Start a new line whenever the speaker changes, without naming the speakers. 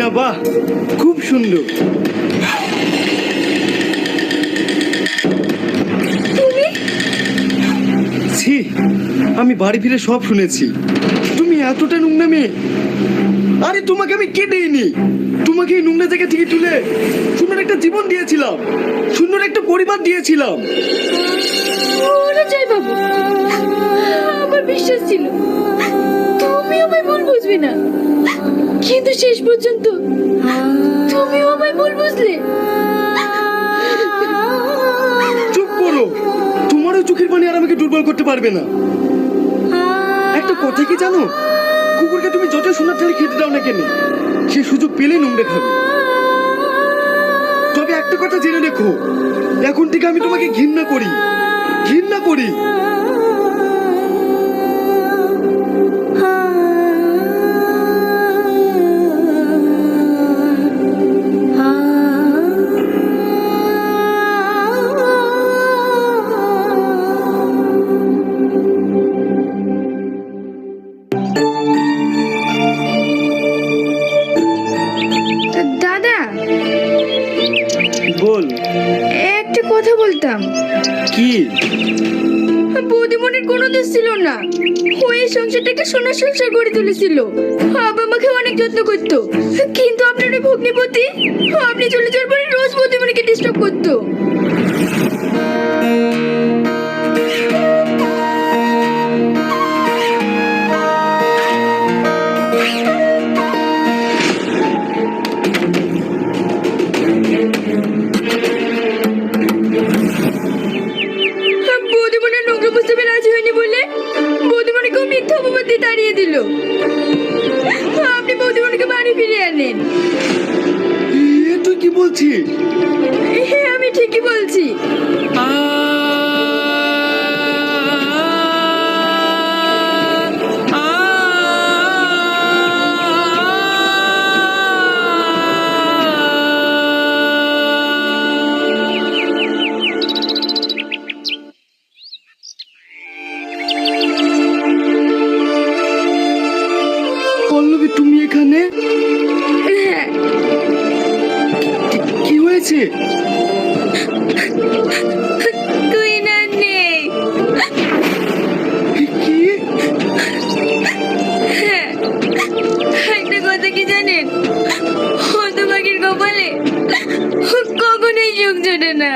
বাহ খুব সুন্দর। ছি আমি বাড়ি ফিরে সব শুনেছি। তুমি এতটা নোংরা মেয়ে আরে তোমাকে আমি কেটেইনি তোমাকে এই নোংরা জায়গা থেকে তুলে সুন্দর একটা জীবন দিয়েছিলাম। সুন্দর একটা পরিবার দিয়েছিলাম।
বাবু আমার বিশ্বাস ছিল। তুমি আমায় ভুল বুঝবে না। কিন্তু শেষ পর্যন্ত তুমিও আমায় ভুল বুঝলে।
চুপ করো। তোমারও চোখের পানি আর আমাকে দুর্বল করতে পারবে না। একটা কথা কি জানো? কুকুরকে তুমি যত সোনার থালি খেতে দাও না কেন, সে সুযোগ পেলে নোংরা খাবে। তবে একটা কথা জেনে রেখো। এখন থেকে আমি তোমাকে ঘৃণা করি। ঘৃণা করি।
দাদা।
বল।
একটা কথা বলতাম।
কি?
বৌদিমনের কোনো দোষ ছিল না। ও এই সংসারটাকে সোনার সংসার গড়ে তুলেছিল। বাবা আমাকে অনেক যত্ন করতো। কিন্তু আপনার ওই ভগ্নিপতি আপনি চলে যাওয়ার পরে রোজ বৌদিমণিকে ডিস্টার্ব করতো। দিল। আপনি বৌদিমণিকে বাড়ি ফিরিয়ে আনেন।
তুই কি বলছিস?
হ্যাঁ আমি ঠিকই বলছি।
কীভাবে তুমি এখানে?
হ্যাঁ।
কি হয়েছে?
না কি হ্যাঁ। একটা কথা কি জানেন? কখনোই যোগ জোটে না।